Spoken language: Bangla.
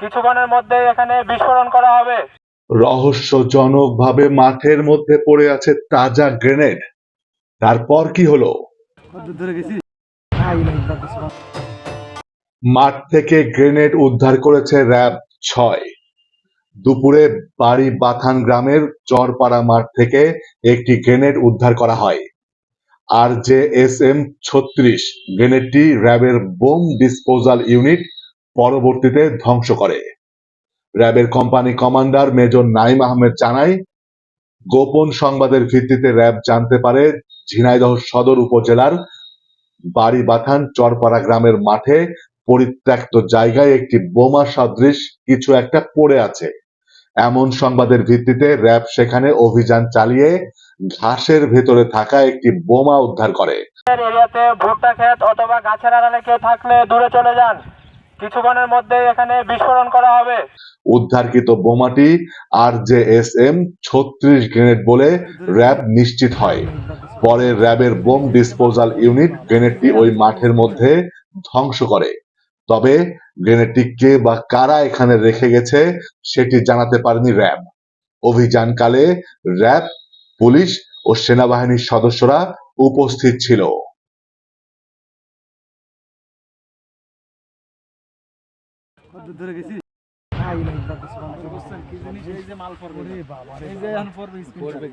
কিছুক্ষণের মধ্যেই এখানে বিস্ফোরণ করা হবে। রহস্যজনকভাবে মাঠের মধ্যে পড়ে আছে তাজা গ্রেনেড। তারপর কি হলো? মাঠ থেকে গ্রেনেড উদ্ধার করেছে র্যাব ছয়। দুপুরে বাড়ি বাথান গ্রামের চরপাড়া মাঠ থেকে একটি গ্রেনেড উদ্ধার করা হয়। আর যে এস এম ছত্রিশ গ্রেনেডটি র্যাবের বোম ডিসপোজাল ইউনিট পরবর্তীতে ধ্বংস করে। র্যাবের company commander major Naim Ahmed জানায়, গোপন সংবাদের ভিত্তিতে র্যাব জানতে পারে ঝিনাইদহ সদর উপজেলার বাড়িবাথান চরপাড়া গ্রামের মাঠে পরিত্যক্ত জায়গায় একটি বোমা সদৃশ কিছু একটা পড়ে আছে। এমন সংবাদের ভিত্তিতে র্যাব সেখানে অভিযান চালিয়ে ঘাসের ভেতরে থাকা একটি বোমা উদ্ধার করে। এরিয়াতে ভুট্টা ক্ষেত অথবা গাছের আড়ালে কেউ থাকলে দূরে চলে যান। কিছুক্ষণের মধ্যেই এখানে বিস্ফোরণ করা হবে। উদ্ধারকৃত বোমাটি আর যে এস এম ছত্রিশ গ্রেনেড বলে র্যাব নিশ্চিত হয়। পরে র্যাবের বোম ডিসপোজাল ইউনিট গ্রেনেডটি ওই মাঠের মধ্যে ধ্বংস করে। তবে গ্রেনেডটি কে বা কারা এখানে রেখে গেছে সেটি জানাতে পারেনি র্যাব। অভিযানকালে র্যাব, পুলিশ ও সেনাবাহিনীর সদস্যরা উপস্থিত ছিল। ধরে গেছি? এই যে মাল পড়বে। এই যে এখন পড়বে